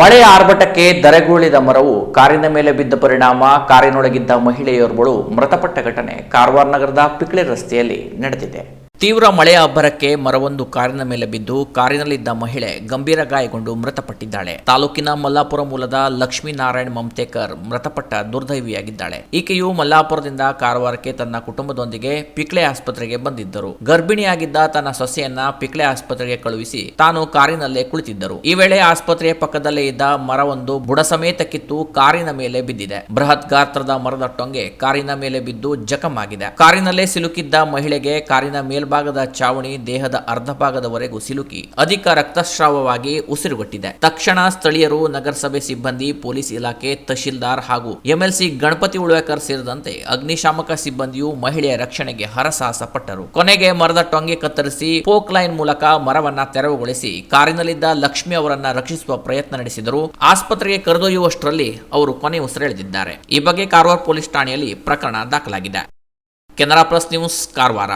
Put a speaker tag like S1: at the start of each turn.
S1: ಮಳೆ ಆರ್ಭಟಕ್ಕೆ ಧರೆಗುಳಿದ ಮರವು, ಕಾರಿನ ಮೇಲೆ ಬಿದ್ದ ಪರಿಣಾಮ, ಕಾರಿನೊಳಗಿದ್ದ ಮಹಿಳೆಯೋರ್ವಳು ಮೃತಪಟ್ಟ ಘಟನೆ ಕಾರವಾರ ನಗರದ ಪಿಕ್ಳೆ ರಸ್ತೆಯಲ್ಲಿ ನಡೆದಿದೆ. ತೀವ್ರ ಮಳೆಯ ಅಬ್ಬರಕ್ಕೆ ಮರವೊಂದು ಕಾರಿನ ಮೇಲೆ ಬಿದ್ದು ಕಾರಿನಲ್ಲಿದ್ದ ಮಹಿಳೆ ಗಂಭೀರ ಗಾಯಗೊಂಡು ಮೃತಪಟ್ಟಿದ್ದಾಳೆ. ತಾಲೂಕಿನ ಮಲ್ಲಾಪುರ ಮೂಲದ ಲಕ್ಷ್ಮೀನಾರಾಯಣ್ ಮಮತೇಕರ್ ಮೃತಪಟ್ಟ ದುರ್ದೈವಿಯಾಗಿದ್ದಾಳೆ. ಈಕೆಯು ಮಲ್ಲಾಪುರದಿಂದ ಕಾರವಾರಕ್ಕೆ ತನ್ನ ಕುಟುಂಬದೊಂದಿಗೆ ಪಿಕ್ಳೆ ಆಸ್ಪತ್ರೆಗೆ ಬಂದಿದ್ದರು. ಗರ್ಭಿಣಿಯಾಗಿದ್ದ ತನ್ನ ಸೊಸೆಯನ್ನ ಪಿಕ್ಳೆ ಆಸ್ಪತ್ರೆಗೆ ಕಳುಹಿಸಿ ತಾನು ಕಾರಿನಲ್ಲೇ ಕುಳಿತಿದ್ದರು. ಈ ವೇಳೆ ಆಸ್ಪತ್ರೆಯ ಪಕ್ಕದಲ್ಲೇ ಇದ್ದ ಮರವೊಂದು ಬುಡ ಸಮೇತ ಕಿತ್ತು ಕಾರಿನ ಮೇಲೆ ಬಿದ್ದಿದೆ. ಬೃಹತ್ ಗಾತ್ರದ ಮರದ ಟೊಂಗೆ ಕಾರಿನ ಮೇಲೆ ಬಿದ್ದು ಜಖಮಾಗಿದೆ. ಕಾರಿನಲ್ಲೇ ಸಿಲುಕಿದ್ದ ಮಹಿಳೆಗೆ ಕಾರಿನ ಮೇಲ್ಭಾಗದ ಚಾವಣಿ ದೇಹದ ಅರ್ಧ ಭಾಗದವರೆಗೂ ಸಿಲುಕಿ ಅಧಿಕ ರಕ್ತಸ್ರಾವವಾಗಿ ಉಸಿರುಗಟ್ಟಿದೆ. ತಕ್ಷಣ ಸ್ಥಳೀಯರು, ನಗರಸಭೆ ಸಿಬ್ಬಂದಿ, ಪೊಲೀಸ್ ಇಲಾಖೆ, ತಹಶೀಲ್ದಾರ್ ಹಾಗೂ ಎಂಎಲ್ಸಿ ಗಣಪತಿ ಉಳ್ವೇಕರ್ ಸೇರಿದಂತೆ ಅಗ್ನಿಶಾಮಕ ಸಿಬ್ಬಂದಿಯು ಮಹಿಳೆಯ ರಕ್ಷಣೆಗೆ ಹರಸಾಹಸ ಪಟ್ಟರು ಕೊನೆಗೆ ಮರದ ಟೊಂಗೆ ಕತ್ತರಿಸಿ ಪೋಕ್ ಲೈನ್ ಮೂಲಕ ಮರವನ್ನ ತೆರವುಗೊಳಿಸಿ ಕಾರಿನಲ್ಲಿದ್ದ ಲಕ್ಷ್ಮಿ ಅವರನ್ನ ರಕ್ಷಿಸುವ ಪ್ರಯತ್ನ ನಡೆಸಿದರು. ಆಸ್ಪತ್ರೆಗೆ ಕರೆದೊಯ್ಯುವಷ್ಟರಲ್ಲಿ ಅವರು ಕೊನೆ ಉಸಿರೆಳೆದಿದ್ದಾರೆ ಈ ಬಗ್ಗೆ ಕಾರವಾರ ಪೊಲೀಸ್ ಠಾಣೆಯಲ್ಲಿ ಪ್ರಕರಣ ದಾಖಲಾಗಿದೆ. Canara plus news, Karwar.